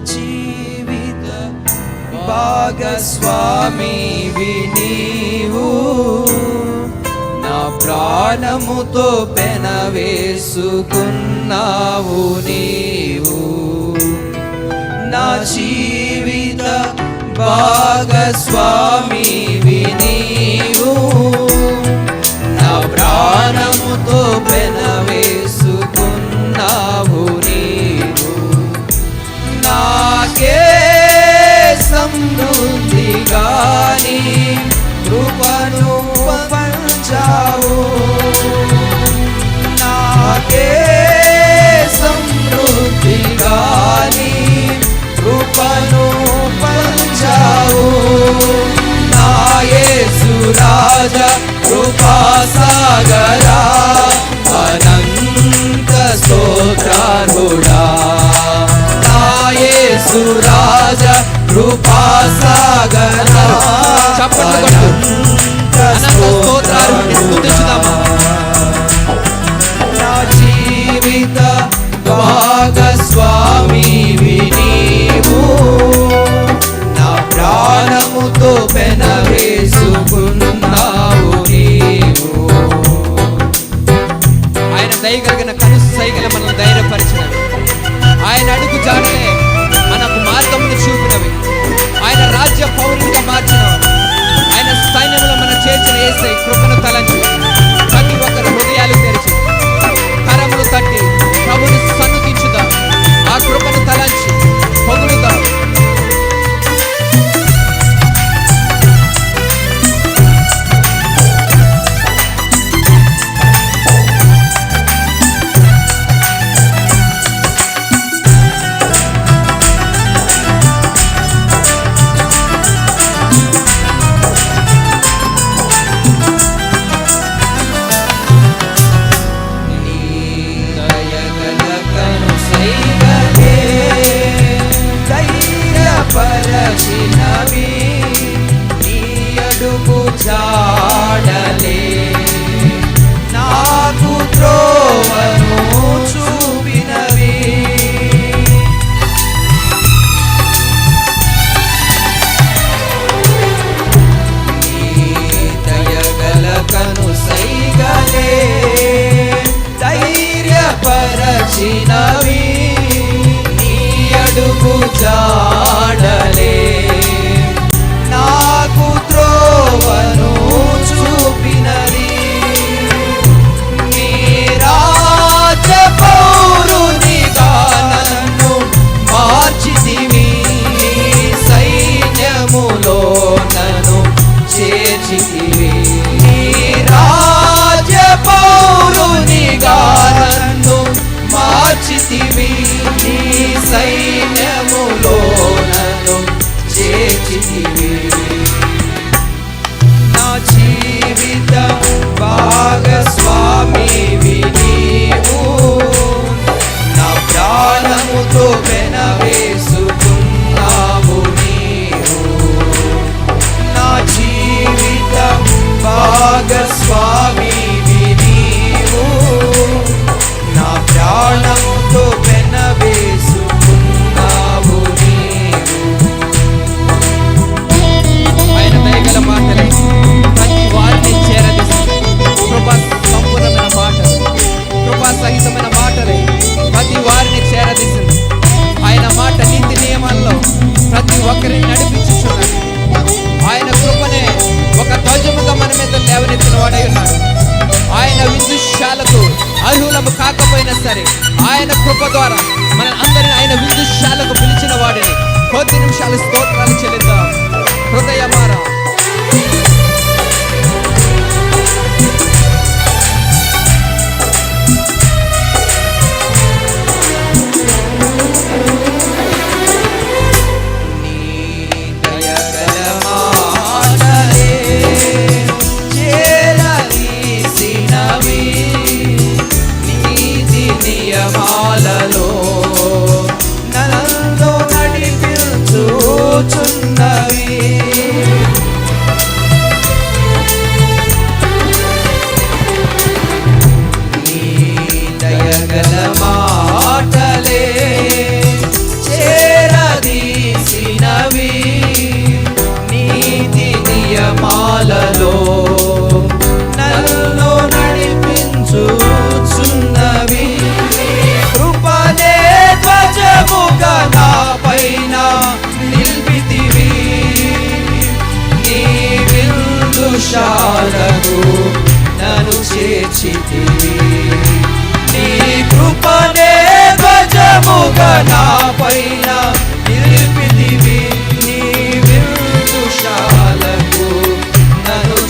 జీవిత భాగస్వామి నీవు నా ప్రాణముతో పెనవేసుకున్నావు నీవు. నా జీవిత భాగస్వామి వినీ Bye.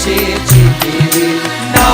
చేర్చితివి నా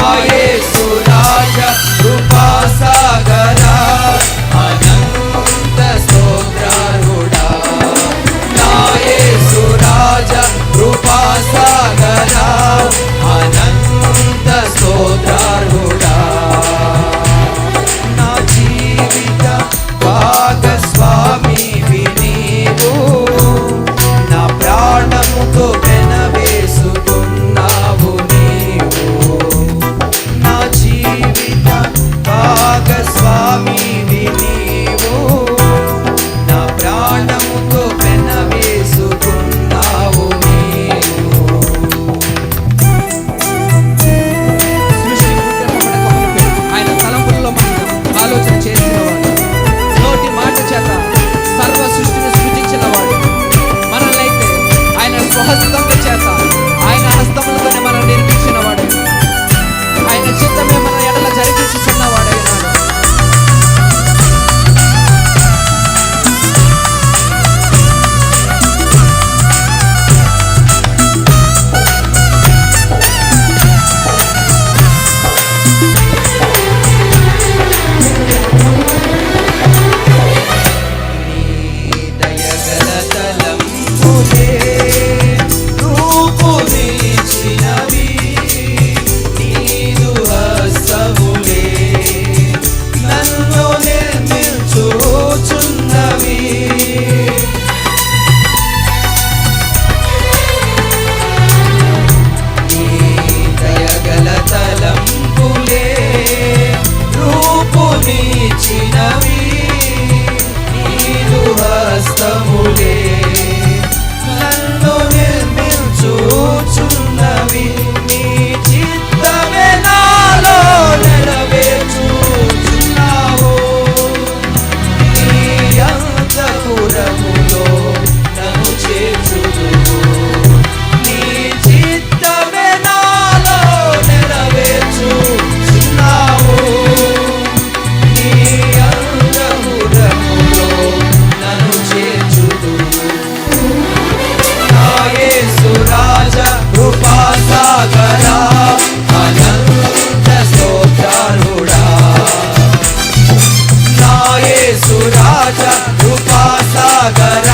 ಸಾಗರ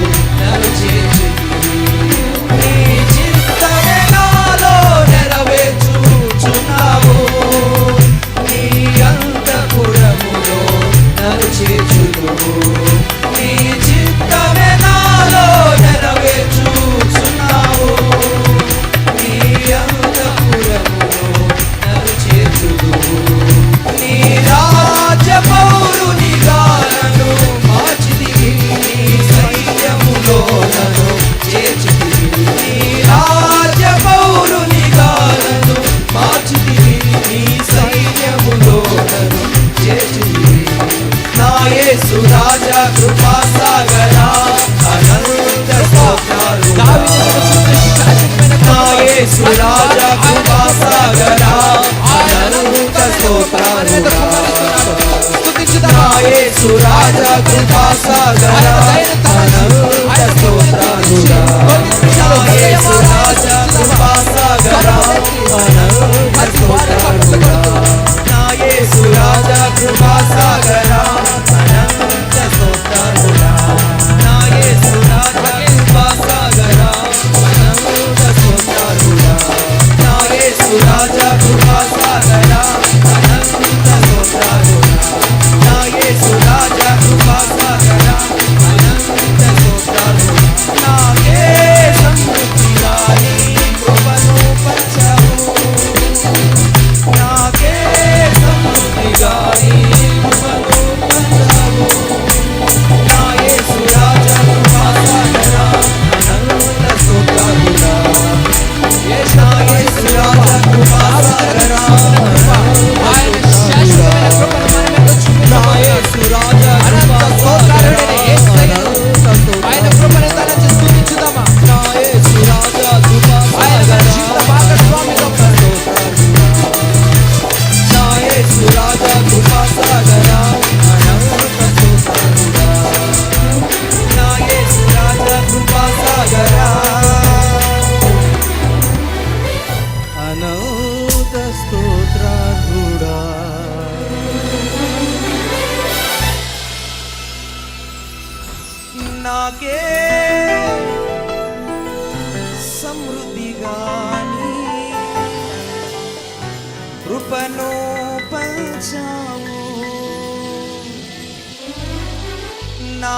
राजा विष्णुराजा कृपासागरा अनन्त स्तोत्रानुरा सुराजा कृपासागरा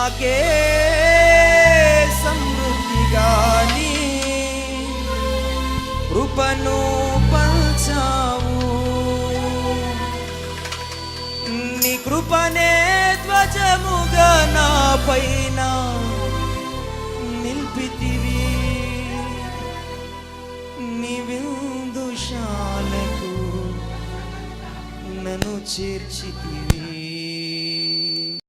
మాకే సమృద్ధిగాని కృపను పంచావు నీ కృపనే ధ్వజముగా నా పైన నిలిపితివి. నీ విందుశాలకు నన్ను చేర్చితివి.